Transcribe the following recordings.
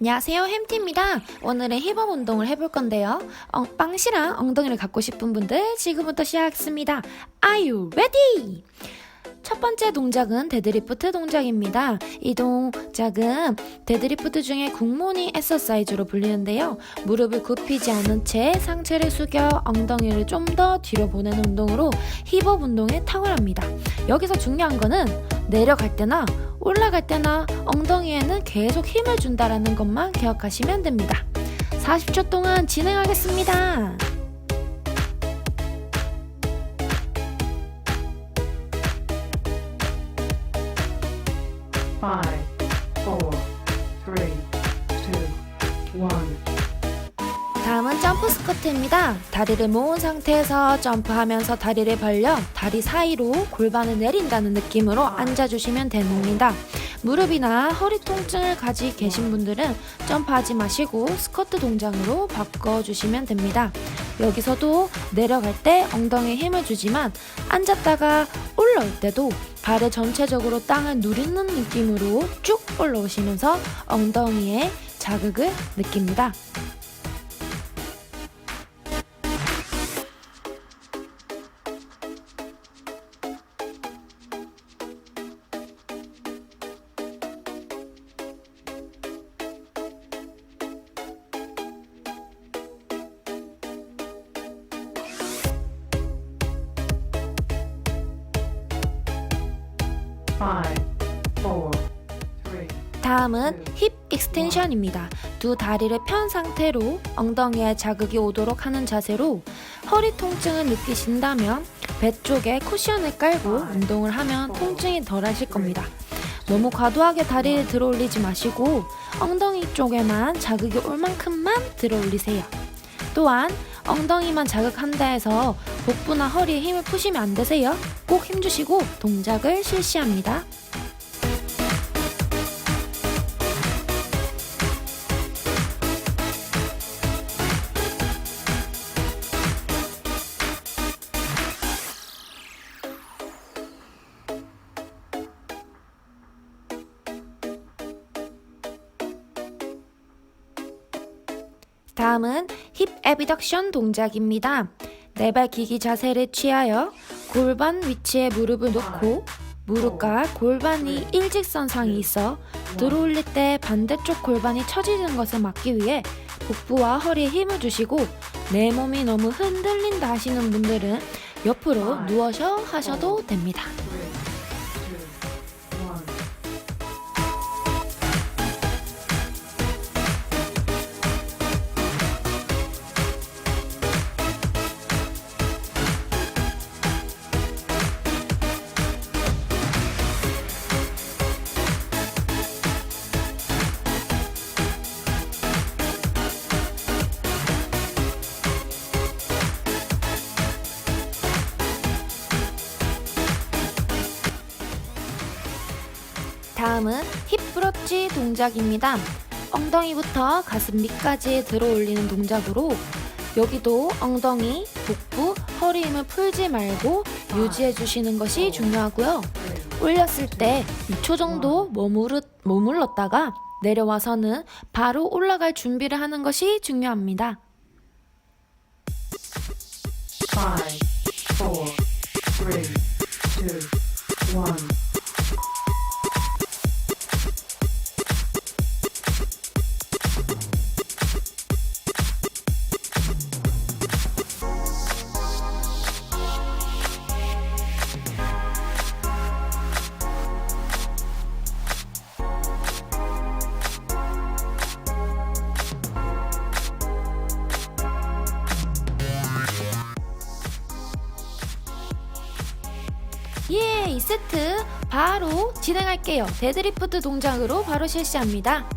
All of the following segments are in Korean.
안녕하세요 햄티입니다 오늘은 힙업 운동을 해볼 건데요 어, 빵시랑 엉덩이를 갖고 싶은 분들 지금부터 시작하겠습니다 Are you ready? 첫 번째 동작은 데드리프트 동작입니다. 이 동작은 데드리프트 중에 굿모닝 에서사이즈로 불리는데요. 무릎을 굽히지 않은 채 상체를 숙여 엉덩이를 좀 더 뒤로 보내는 운동으로 힙업 운동에 탁월합니다. 여기서 중요한 거는 내려갈 때나 올라갈 때나 엉덩이에는 계속 힘을 준다라는 것만 기억하시면 됩니다. 40초 동안 진행하겠습니다. Five, four, three, two, one. 다음은 점프 스쿼트입니다. 다리를 모은 상태에서 점프하면서 다리를 벌려 다리 사이로 골반을 내린다는 느낌으로 앉아주시면 됩니다. 무릎이나 허리 통증을 가지고 계신 분들은 점프하지 마시고 스쿼트 동작으로 바꿔주시면 됩니다. 여기서도 내려갈 때 엉덩이에 힘을 주지만 앉았다가 올라올 때도 발을 전체적으로 땅을 누리는 느낌으로 쭉 올라오시면서 엉덩이에 자극을 느낍니다. 다음은 힙 익스텐션입니다. 두 다리를 편 상태로 엉덩이에 자극이 오도록 하는 자세로 허리 통증을 느끼신다면 배 쪽에 쿠션을 깔고 운동을 하면 통증이 덜 하실 겁니다. 너무 과도하게 다리를 들어 올리지 마시고 엉덩이 쪽에만 자극이 올 만큼만 들어 올리세요. 또한 엉덩이만 자극한다 해서 복부나 허리에 힘을 푸시면 안 되세요. 꼭 힘주시고 동작을 실시합니다. 다음은 힙 에비덕션 동작입니다. 네발 기기 자세를 취하여 골반 위치에 무릎을 놓고 무릎과 골반이 일직선상에 있어 들어올릴 때 반대쪽 골반이 처지는 것을 막기 위해 복부와 허리에 힘을 주시고 내 몸이 너무 흔들린다 하시는 분들은 옆으로 누워서 하셔도 됩니다. 다음은 힙 브러치 동작입니다. 엉덩이부터 가슴 밑까지 들어올리는 동작으로 여기도 엉덩이, 복부, 허리 힘을 풀지 말고 유지해 주시는 것이 중요하고요. 올렸을 때 2초 정도 머무르, 머물렀다가 내려와서는 바로 올라갈 준비를 하는 것이 중요합니다. 5, 4, 3, 2, 1 바로 진행할게요. 데드리프트 동작으로 바로 실시합니다.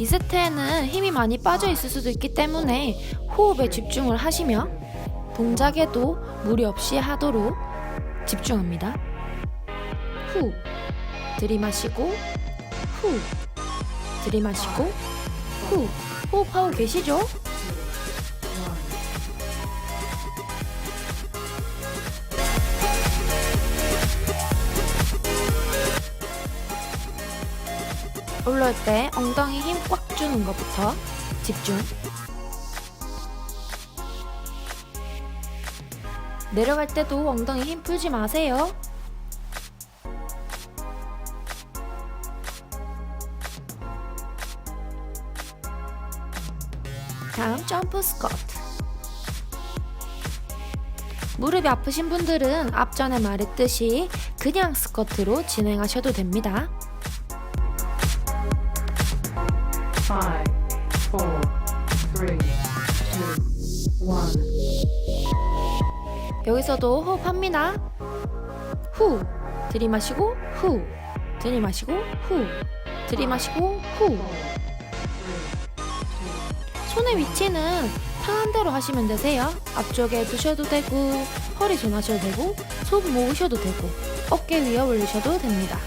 이 세트에는 힘이 많이 빠져 있을 수도 있기 때문에 호흡에 집중을 하시며 동작에도 무리 없이 하도록 집중합니다. 후 들이마시고 후 들이마시고 후 호흡하고 계시죠? 올라올 때 엉덩이 힘 꽉 주는 것부터 집중. 내려갈 때도 엉덩이 힘 풀지 마세요. 다음 점프 스쿼트. 무릎이 아프신 분들은 앞전에 말했듯이 그냥 스쿼트로 진행하셔도 됩니다. 여기서도 호흡합니다. 후. 들이마시고 후. 들이마시고 후. 들이마시고 후. 손의 위치는 편한 대로 하시면 되세요. 앞쪽에 두셔도 되고 허리 손 하셔도 되고 손 모으셔도 되고 어깨 위에 올리셔도 됩니다.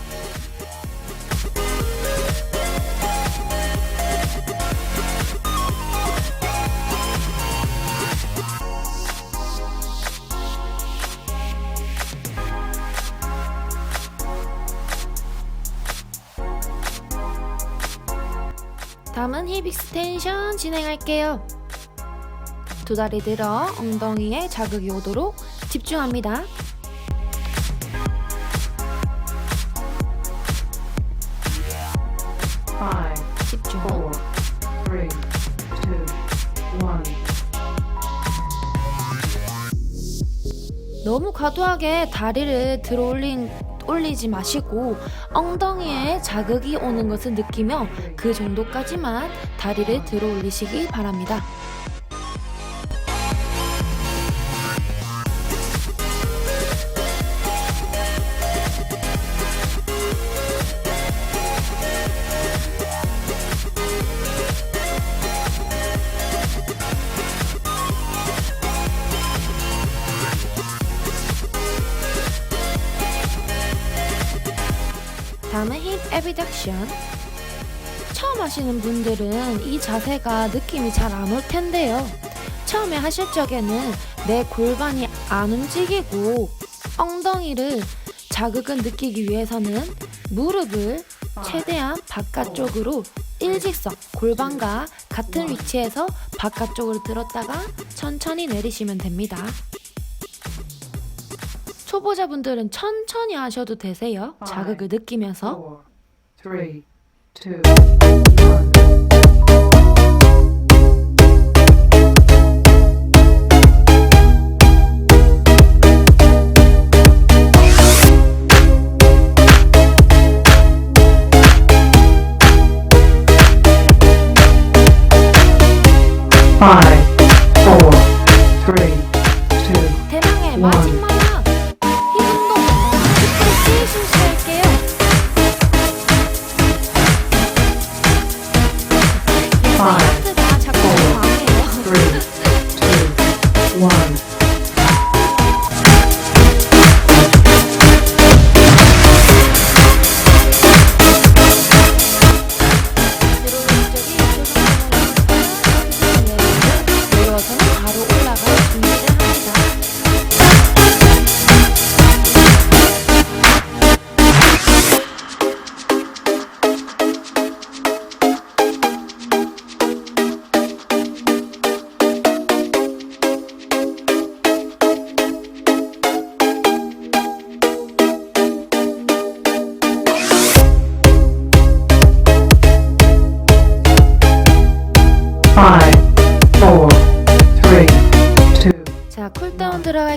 다음은 힙 익스텐션 진행할게요. 두 다리 들어 엉덩이에 자극이 오도록 집중합니다. 집중. 너무 과도하게 다리를 들어 올린 올리지 마시고 엉덩이에 자극이 오는 것을 느끼며 그 정도까지만 다리를 들어 올리시기 바랍니다. 힙 에비덕션. 처음 하시는 분들은 이 자세가 느낌이 잘 안 올 텐데요. 처음에 하실 적에는 내 골반이 안 움직이고 엉덩이를 자극을 느끼기 위해서는 무릎을 최대한 바깥쪽으로 일직선 골반과 같은 위치에서 바깥쪽으로 들었다가 천천히 내리시면 됩니다. 초보자분들은 천천히 하셔도 되세요. 자극을 느끼면서. Three, two, one.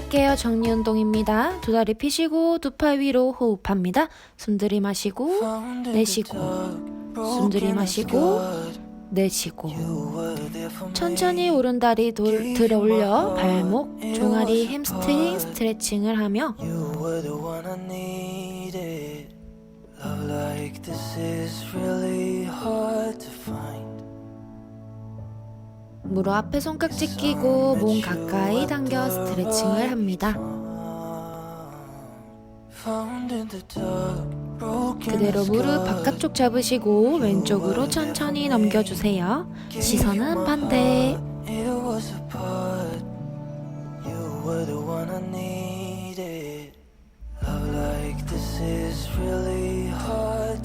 쿨다운 들어갈게요. 정리 운동입니다. 두 다리 피시고 두 팔 위로 호흡합니다. 숨 들이마시고 내쉬고 숨 들이마시고 내쉬고 천천히 오른 다리 돌, 들어 올려 발목, 종아리, 햄스트링 스트레칭을 하며. Love like this is really hard to find. 무릎 앞에 손깍지 끼고 몸 가까이 당겨 스트레칭을 합니다. 그대로 무릎 바깥쪽 잡으시고 왼쪽으로 천천히 넘겨주세요. 시선은 반대.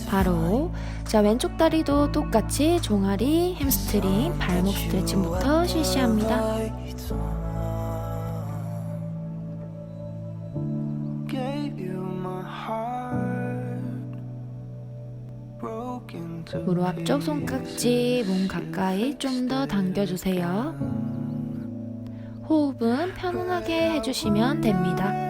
바로 자 자, 왼쪽 다리도 똑같이 종아리, 햄스트링, 발목 스트레칭부터 실시합니다. 무릎 앞쪽 손깍지 몸 가까이 좀 더 당겨주세요. 호흡은 편안하게 해주시면 됩니다.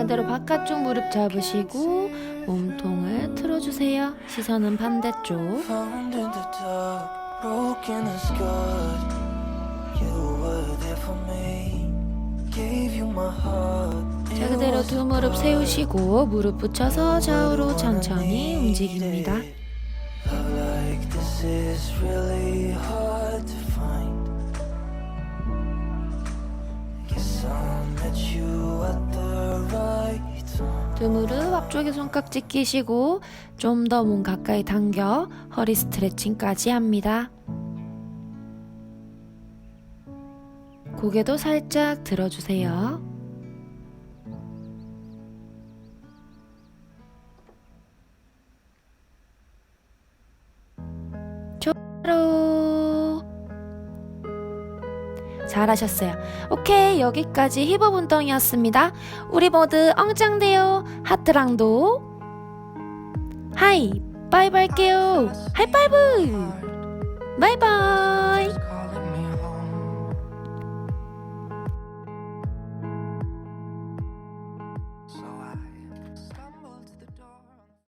그대로 바깥쪽 무릎 잡으시고 몸통을 틀어주세요. 시선은 반대쪽. 자, 그대로 두 무릎 세우시고 무릎 붙여서 좌우로 천천히 움직입니다. Right time. 두 무릎 앞쪽에 손깍지 끼시고 좀 더 몸 가까이 당겨 허리 스트레칭까지 합니다. 고개도 살짝 들어주세요. 좋아요. 잘하셨어요. 오케이, 여기까지 힙업 운동이었습니다. 우리 모두 엉짱돼요. 하트랑도 하이, 바이바이 할게요. 하이파이브! 바이바이!